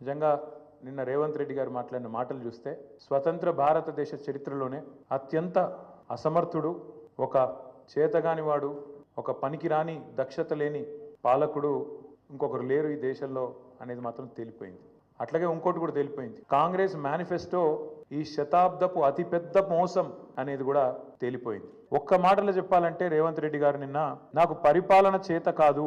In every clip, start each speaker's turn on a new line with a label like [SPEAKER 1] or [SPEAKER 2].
[SPEAKER 1] నిజంగా నిన్న రేవంత్ రెడ్డి గారు మాట్లాడిన మాటలు చూస్తే స్వతంత్ర భారతదేశ చరిత్రలోనే అత్యంత అసమర్థుడు ఒక చేతగానివాడు ఒక పనికిరాని దక్షత లేని పాలకుడు ఇంకొకరు లేరు ఈ దేశంలో అనేది మాత్రం తేలిపోయింది. అట్లాగే ఇంకోటి కూడా తేలిపోయింది. కాంగ్రెస్ మేనిఫెస్టో ఈ శతాబ్దపు అతిపెద్ద మోసం అనేది కూడా తేలిపోయింది. ఒక్క మాటలో చెప్పాలంటే రేవంత్ రెడ్డి గారు నిన్న నాకు పరిపాలన చేత కాదు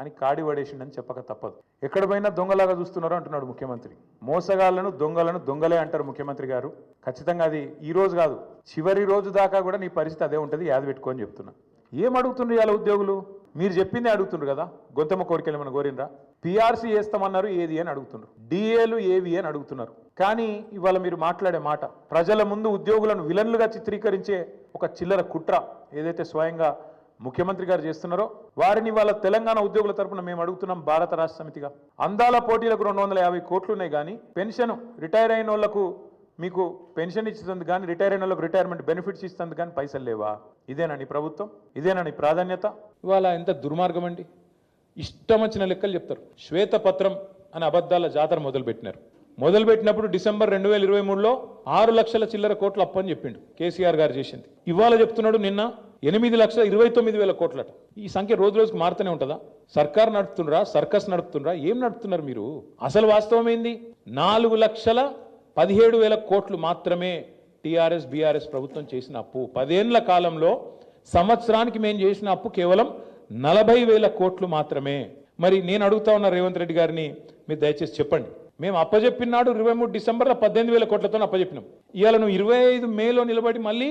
[SPEAKER 1] అని కాడి పడేసిండని చెప్పక తప్పదు. ఎక్కడ పోయినా దొంగలాగా చూస్తున్నారు అంటున్నాడు ముఖ్యమంత్రి. మోసగాళ్ళను దొంగలను దొంగలే అంటారు ముఖ్యమంత్రి గారు. ఖచ్చితంగా అది ఈ రోజు కాదు చివరి రోజు దాకా కూడా నీ పరిస్థితి అదే ఉంటుంది యాద పెట్టుకొని చెప్తున్నా. ఏం అడుగుతుండ్రు ఇవాళ ఉద్యోగులు? మీరు చెప్పిందే అడుగుతుండ్రు కదా? గొంతమ్మ కోరికలు ఏమైనా కోరినరా పీఆర్సీ వేస్తామన్నారు ఏది అని అడుగుతున్నారు డిఏలు ఏవి అని అడుగుతున్నారు. కానీ ఇవాళ మీరు మాట్లాడే మాట ప్రజల ముందు ఉద్యోగులను విలన్లుగా చిత్రీకరించే ఒక చిల్లర కుట్ర ఏదైతే స్వయంగా ముఖ్యమంత్రి గారు చేస్తున్నారో వారిని వాళ్ళ తెలంగాణ ఉద్యోగుల తరపున మేము అడుగుతున్నాం భారత రాష్ట్ర సమితిగా. అందాల పోటీలకు రెండు వందల యాభై కోట్లు ఉన్నాయి కానీ పెన్షన్ రిటైర్ అయిన వాళ్ళకు మీకు పెన్షన్ ఇస్తుంది కానీ రిటైర్ అయిన వాళ్ళకు రిటైర్మెంట్ బెనిఫిట్స్ ఇస్తుంది కానీ పైసలు లేవా? ఇదేనా నీ ప్రభుత్వం? ఇదేనా నీ ప్రాధాన్యత? ఇవాళ ఎంత దుర్మార్గం అండి. ఇష్టం వచ్చిన లెక్కలు చెప్తారు. శ్వేతపత్రం అనే అబద్ధాల జాతర మొదలుపెట్టినారు. మొదలుపెట్టినప్పుడు డిసెంబర్ రెండు వేల ఇరవై మూడులో ఆరు లక్షల చిల్లర కోట్లు అప్పని చెప్పిండు కేసీఆర్ గారు చేసింది. ఇవాళ చెప్తున్నాడు నిన్న ఎనిమిది లక్షల ఇరవై తొమ్మిది వేల కోట్లట. ఈ సంఖ్య రోజు రోజుకు మారుతూనే ఉంటుందా? సర్కార్ నడుపుతుండ్రా సర్కస్ నడుపుతుండ్రా ఏం నడుపుతున్నారు మీరు? అసలు వాస్తవం ఏంది? నాలుగు లక్షల పదిహేడు వేల కోట్లు మాత్రమే టీఆర్ఎస్ బీఆర్ఎస్ ప్రభుత్వం చేసిన అప్పు. పదేళ్ళ కాలంలో సంవత్సరానికి మేము చేసిన అప్పు కేవలం నలభై వేల కోట్లు మాత్రమే. మరి నేను అడుగుతా ఉన్న రేవంత్ రెడ్డి గారిని మీరు దయచేసి చెప్పండి. మేము అప్పజెప్పినాడు ఇరవై మూడు డిసెంబర్లో పద్దెనిమిది వేల కోట్లతో అప్పజెప్పినాం. ఇవాళ నువ్వు ఇరవై ఐదు మేలో నిలబడి మళ్ళీ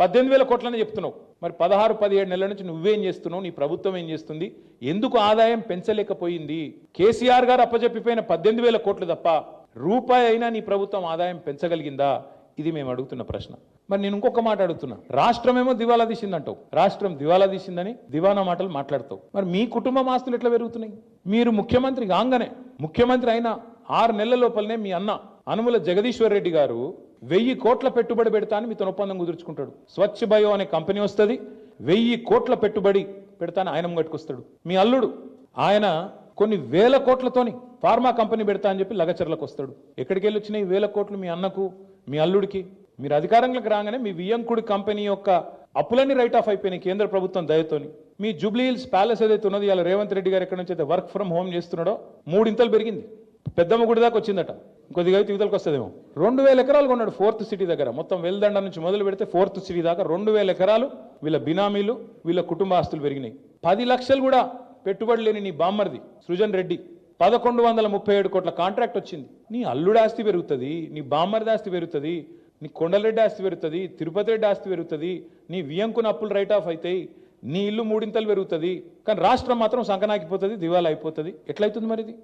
[SPEAKER 1] పద్దెనిమిది వేల కోట్లనే చెప్తున్నావు. మరి పదహారు పదిహేడు నెలల నుంచి నువ్వేం చేస్తున్నావు? నీ ప్రభుత్వం ఏం చేస్తుంది? ఎందుకు ఆదాయం పెంచలేకపోయింది? కేసీఆర్ గారు అప్పజెప్పిపోయిన పద్దెనిమిది వేల కోట్లు తప్ప రూపాయి అయినా నీ ప్రభుత్వం ఆదాయం పెంచగలిగిందా? ఇది మేము అడుగుతున్న ప్రశ్న. మరి నేను ఇంకొక మాట అడుగుతున్నా. రాష్ట్రమేమో దివాలా తీసిందంటావు. రాష్ట్రం దివాలా తీసిందని దివానా మాటలు మాట్లాడతావు. మరి మీ కుటుంబం ఆస్తులు ఎట్లా పెరుగుతున్నాయి? మీరు ముఖ్యమంత్రి కాగానే ముఖ్యమంత్రి అయిన ఆరు నెలల లోపలనే మీ అన్న అనుముల జగదీశ్వర్ రెడ్డి గారు వెయ్యి కోట్ల పెట్టుబడి పెడతా అని మీతో ఒప్పందం కుదుర్చుకుంటాడు. స్వచ్ఛ బయో అనే కంపెనీ వస్తుంది వెయ్యి కోట్ల పెట్టుబడి పెడతాను ఆయన కట్టుకొస్తాడు మీ అల్లుడు ఆయన కొన్ని వేల కోట్లతోని ఫార్మా కంపెనీ పెడతా అని చెప్పి లగచర్లకు వస్తాడు. ఎక్కడికి వెళ్ళి వచ్చినాయి వేల కోట్లు మీ అన్నకు మీ అల్లుడికి? మీరు అధికారంలోకి రాగానే మీ వియ్యంకుడి కంపెనీ యొక్క అప్పులన్నీ రైట్ ఆఫ్ అయిపోయినాయి కేంద్ర ప్రభుత్వం దయతోని. మీ జూబ్లీ హిల్స్ ప్యాలెస్ ఏదైతే ఉన్నది ఇలా రేవంత్ రెడ్డి గారు ఎక్కడి నుంచి అయితే వర్క్ ఫ్రమ్ హోమ్ చేస్తున్నాడో మూడింతలు పెరిగింది. పెద్దమ్మ గుడి దాకా వచ్చిందట. కొద్దిగా అయితే ఇవతలకు వస్తుందేమో. రెండు వేల ఎకరాలు కొన్నాడు ఫోర్త్ సిటీ దగ్గర. మొత్తం వెల్దండ నుంచి మొదలు పెడితే ఫోర్త్ సిటీ దాకా రెండు వేల ఎకరాలు వీళ్ళ బినామీలు వీళ్ళ కుటుంబ ఆస్తులు పెరిగినాయి. పది లక్షలు కూడా పెట్టుబడి లేని నీ బామ్మర్ది సృజన్ రెడ్డి. పదకొండు వందల ముప్పై ఏడు కోట్ల కాంట్రాక్ట్ వచ్చింది. నీ అల్లుడు ఆస్తి పెరుగుతుంది నీ బామ్మర్ది ఆస్తి పెరుగుతుంది నీ కొండలరెడ్డి ఆస్తి పెరుగుతుంది తిరుపతి రెడ్డి ఆస్తి పెరుగుతుంది నీ వియంకున అప్పులు రైట్ ఆఫ్ అవుతాయి నీ ఇల్లు మూడింతలు పెరుగుతుంది. కానీ రాష్ట్రం మాత్రం సంకనాకిపోతుంది దివాలా అయిపోతుంది. ఎట్లయితుంది మరి ఇది